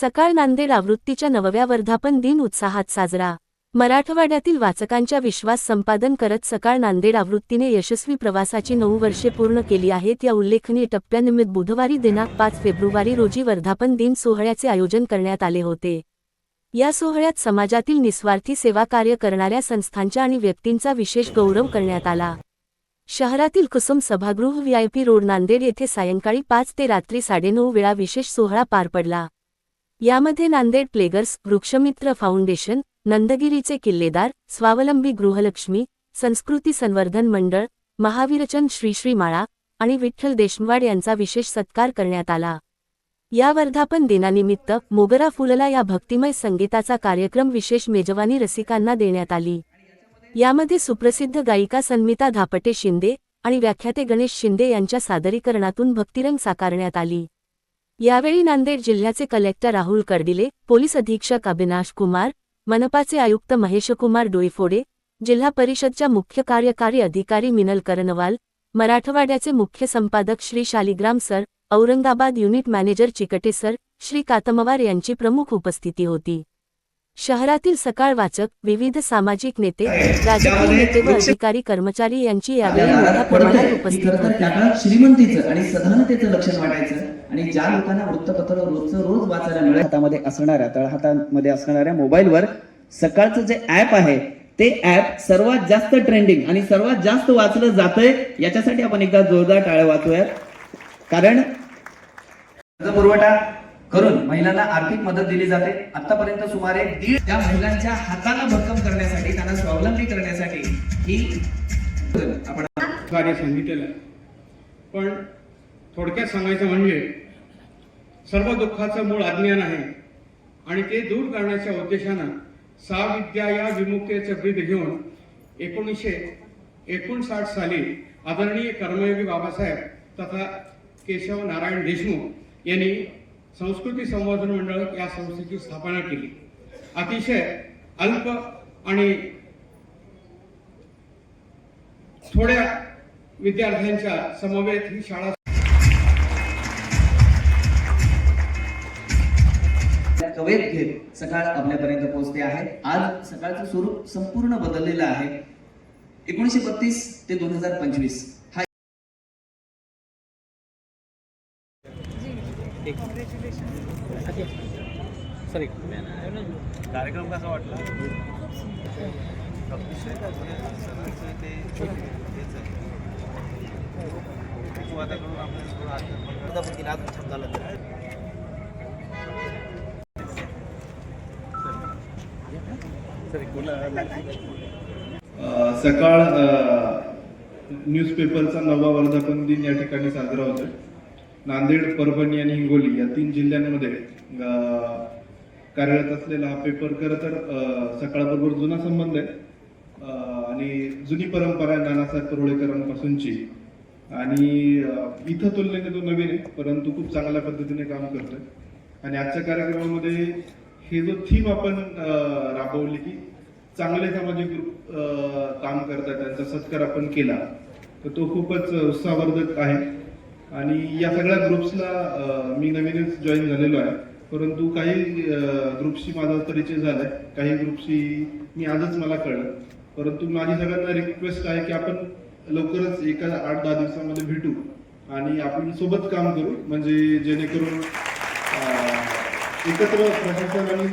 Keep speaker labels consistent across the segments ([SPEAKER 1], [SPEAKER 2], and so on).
[SPEAKER 1] सकाळ नांदेड आवृत्तीच्या नवव्या वर्धापन दिन उत्साहात साजरा. मराठवाड्यातील वाचकांच्या विश्वास संपादन करत सकाळ नांदेड आवृत्तीने यशस्वी प्रवासाची नऊ वर्षे पूर्ण केली आहेत या उल्लेखनीय टप्प्यानिमित्त बुधवारी दिनांक पाच फेब्रुवारी रोजी वर्धापन दिन सोहळ्याचे आयोजन करण्यात आले होते. या सोहळ्यात समाजातील निस्वार्थी सेवा कार्य करणाऱ्या संस्थांच्या आणि व्यक्तींचा विशेष गौरव करण्यात आला. शहरातील कुसुम सभागृह व्हीआयपी रोड नांदेड येथे सायंकाळी पाच ते रात्री साडेनऊ वेळा विशेष सोहळा पार पडला. यामध्ये नांदेड प्लेगर्स वृक्षमित्र फाउंडेशन नंदगिरीचे किल्लेदार स्वावलंबी गृहलक्ष्मी संस्कृती संवर्धन मंडळ महावीरचंद श्री श्री माळा आणि विठ्ठल देशमवाड यांचा विशेष सत्कार करण्यात आला. या वर्धापन दिनानिमित्त मोगरा फुलला या भक्तिमय संगीताचा कार्यक्रम विशेष मेजवानी रसिकांना देण्यात आली. यामध्ये सुप्रसिद्ध गायिका सन्मिता धापटे शिंदे आणि व्याख्याते गणेश शिंदे यांच्या सादरीकरणातून भक्तिरंग साकारण्यात आली. यावेळी नांदेड जिल्ह्याचे कलेक्टर राहुल कर्डिले पोलीस अधीक्षक अविनाश कुमार मनपाचे आयुक्त महेशकुमार डोईफोडे जिल्हा परिषदच्या मुख्य कार्यकारी अधिकारी मिनल करनवाल मराठवाड्याचे मुख्य संपादक Shri Shaligram sir Aurangabad unit manager Chikte sir Shri Katamwar यांची प्रमुख उपस्थिती होती. शहरातील सकाळ वाचक विविध सामाजिक नेते राजकीय नेते व अधिकारी कर्मचारी यांची यावेळी मोठ्या प्रमाणात उपस्थित होती.
[SPEAKER 2] आणि ज्या लोकांना वृत्तपत्र रोजचं रोज वाचायला मिळेल हातामध्ये असणाऱ्या तळहातामध्ये असणाऱ्या मोबाईलवर सकाळचं जे ऍप आहे ते ऍप सर्वात जास्त ट्रेंडिंग आणि सर्वात जास्त वाचलं जातंय याच्यासाठी आपण एकदा जोरदार टाळ्या वाचूयात. कारण कर्ज पुरवठा करून महिलांना आर्थिक मदत दिली जाते. आतापर्यंत सुमारे दीड त्या महिलांच्या हाताला भक्कम करण्यासाठी त्यांना स्वावलंबी करण्यासाठी ही आपण
[SPEAKER 3] कार्य सांगितलेलं पण थोडक्यात सांगायचं म्हणजे सर्व दुःखाचं मूळ अज्ञान आहे आणि ते दूर करण्याच्या उद्देशानं साविद्या या विमुक्तेचं ब्रीद घेऊन एकोणीसशे एकोणसाठ साली आदरणीय कर्मयोगी बाबासाहेब तथा केशव नारायण देशमुख यांनी संस्कृती संवर्धन मंडळ या संस्थेची स्थापना केली. अतिशय अल्प आणि थोड्या विद्यार्थ्यांच्या समवेत ही शाळा
[SPEAKER 2] कवेत घेत सकाळ आपल्यापर्यंत पोहोचते आहे. आज सकाळचं स्वरूप संपूर्ण बदललेलं आहे. एकोणीसशे बत्तीस ते दोन हजार पंचवीस. हा
[SPEAKER 4] कार्यक्रम कसा वाटला? ते
[SPEAKER 5] सकाळ न्यूजपेपरचा नवा वर्धापन दिन या ठिकाणी साजरा होतोय. नांदेड परभणी आणि हिंगोली या तीन जिल्ह्यांमध्ये कार्यरत असलेला हा पेपर खरं तर सकाळबरोबर जुना संबंध आहे. आणि जुनी परंपरा आहे नानासाहेब परोळेकरांपासूनची. आणि इथं तुलनेने तो नवीन आहे परंतु खूप चांगल्या पद्धतीने काम करतोय. आणि आजच्या कार्यक्रमामध्ये हे जो थीम आपण राबवली की चांगले सामाजिक ग्रुप काम करतात त्यांचा सत्कार आपण केला तर तो खूपच उत्साहवर्धक आहे. आणि या सगळ्या ग्रुप्सला मी नवीनच जॉईन झालेलो आहे. परंतु काही ग्रुपशी माझा परिचय झालाय. काही ग्रुपशी मी आजच मला कळलं. परंतु माझी सगळ्यांना रिक्वेस्ट आहे की आपण लवकरच एका आठ दहा दिवसामध्ये भेटू. आणि आपण सोबत काम करू. म्हणजे जेणेकरून एकत्र प्रशासन आणि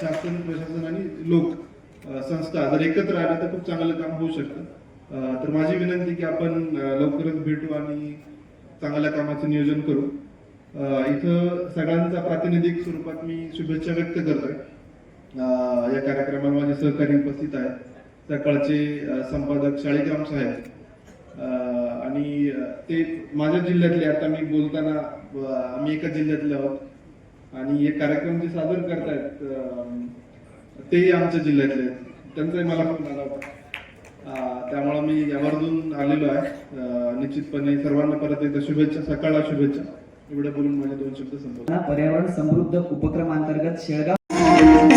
[SPEAKER 5] शासन प्रशासन आणि लोक संस्था जर एकत्र आल्या तर खूप चांगलं काम होऊ शकतं. तर माझी विनंती की आपण लवकरच भेटू आणि चांगल्या कामाचं नियोजन करू. इथं सगळ्यांचा प्रातिनिधिक स्वरूपात मी शुभेच्छा व्यक्त करतोय. या कार्यक्रमाला माझे सहकारी उपस्थित आहेत. सकाळचे संपादक शाळेग्राम साहेब. आणि ते माझ्या जिल्ह्यातले आता मी बोलताना आम्ही एका जिल्ह्यातले आहोत. आणि हे कार्यक्रम जे सादर करतायत तेही आमच्या जिल्ह्यातले आहेत. त्यांचाही मला खूप आला होता त्यामुळे मी यावरून आलेलो आहे. निश्चितपणे सर्वांना परत एकदा शुभेच्छा सकाळला शुभेच्छा. एवढं बोलून माझे दोन शब्द संपवतात
[SPEAKER 2] पर्यावरण समृद्ध उपक्रमांतर्गत शेळगाव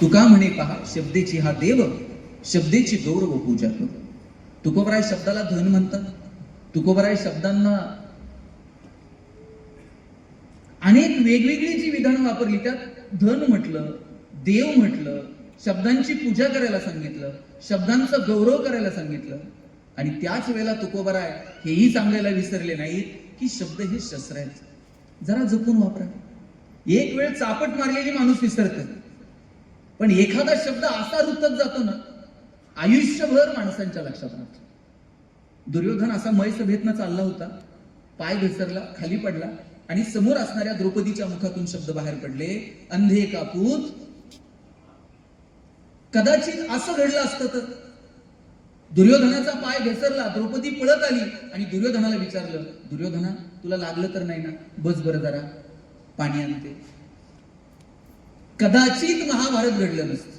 [SPEAKER 6] तुका म्हणे पहा शब्देची हा देव शब्देची गौरव पूजा कर. तुकोबराय शब्दाला धन म्हणतात. तुकोबराय शब्दांना अनेक वेगवेगळी जी विधानं वापरली त्यात धन म्हटलं देव म्हटलं शब्दांची पूजा करायला सांगितलं शब्दांचा गौरव करायला सांगितलं आणि त्याच वेळेला तुकोबराय हेही सांगायला विसरले नाहीत की शब्द हे शस्त्र आहेत. जरा जपून वापरा. एक वेळ चापट मारलेली माणूस विसरतात पण एखादा शब्द असा रुतत जातो ना आयुष्यभर माणसांच्या लक्षात राहतो. दुर्योधन असा मय सभेतनं चालला होता पाय घसरला खाली पडला आणि समोर असणाऱ्या द्रौपदीच्या मुखातून शब्द बाहेर पडले अंधे कापूत कदाचित असं घडलं असतं तर. दुर्योधनाचा पाय घसरला द्रौपदी पळत आली आणि दुर्योधनाला विचारलं दुर्योधना तुला लागलं तर नाही ना? बस बरं जरा पाणी आणते. कदाचित महाभारत घडलं नसतं.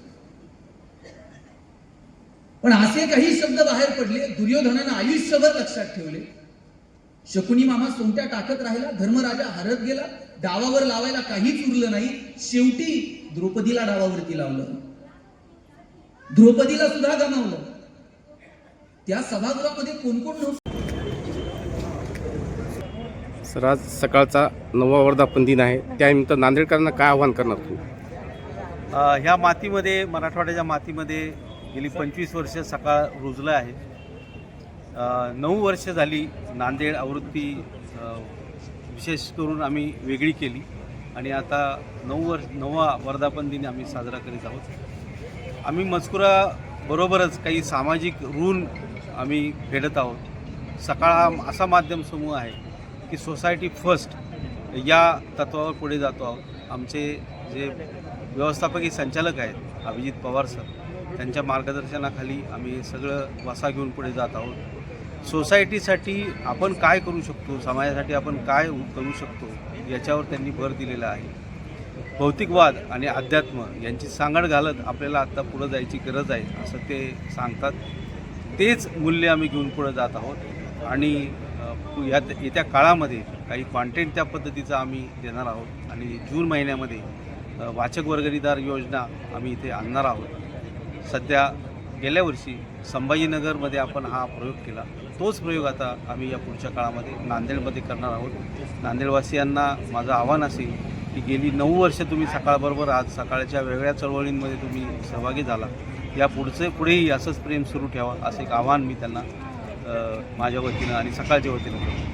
[SPEAKER 6] पण असे काही शब्द बाहेर पडले दुर्योधनानं आयुष्यभर लक्षात ठेवले. शकुनी मामा सोंट्या टाकत राहिला धर्मराजा हरत गेला डावावर लावायला काहीच उरलं नाही शेवटी द्रौपदीला डावावरती लावलं. द्रौपदीला सुद्धा गमावलं. त्या सभागृहामध्ये कोण कोण नव्हतं?
[SPEAKER 7] सर आज सकाळचा नववा वर्धापन दिन आहे. त्यानिमित्त नांदेडकरांना काय आव्हान करणार तुम्ही?
[SPEAKER 4] ह्या मातीमध्ये मराठवाड्याच्या मातीमध्ये गेली पंचवीस वर्ष सकाळ रुजलं आहे. नऊ वर्ष झाली नांदेड आवृत्ती विशेष करून आम्ही वेगळी केली. आणि आता नऊ वर्ष नववा वर्धापन दिन आम्ही साजरा करीत आहोत. आम्ही मजकुराबरोबरच काही सामाजिक ऋण आम्ही फेडत आहोत. सकाळ हा असा माध्यम समूह आहे की सोसायटी फर्स्ट या तत्वावर पुढे जातो आहोत. आमचे जे व्यवस्थापकीय संचालक आहेत अभिजित पवार सर. त्यांच्या मार्गदर्शनाखाली आम्ही सगळं वसा घेऊन पुढे जात आहोत. सोसायटीसाठी आपण काय करू शकतो? समाजासाठी आपण काय करू शकतो? याच्यावर त्यांनी भर दिलेला आहे. भौतिकवाद आणि अध्यात्म यांची सांगड घालत आपल्याला आत्ता पुढं जायची गरज आहे असं ते सांगतात. तेच मूल्य आम्ही घेऊन पुढे जात आहोत. आणि अ, या येत्या काळामध्ये काही कॉन्टेंट त्या पद्धतीचा आम्ही देणार आहोत. आणि जून महिन्यामध्ये वाचक वर्गणीदार योजना आम्ही इथे आणणार आहोत. सध्या गेल्या वर्षी संभाजीनगरमध्ये आपण हा प्रयोग केला. तोच प्रयोग आता आम्ही या पुढच्या काळामध्ये नांदेडमध्ये करणार आहोत. नांदेडवासियांना माझं आव्हान असेल की गेली नऊ वर्ष तुम्ही सकाळबरोबर आज सकाळच्या वेगळ्या चळवळींमध्ये तुम्ही सहभागी झाला या पुढचे पुढेही असंच प्रेम सुरू ठेवा असं एक आव्हान मी त्यांना माझ्या वतीनं आणि सकाळच्या वतीनं करतो.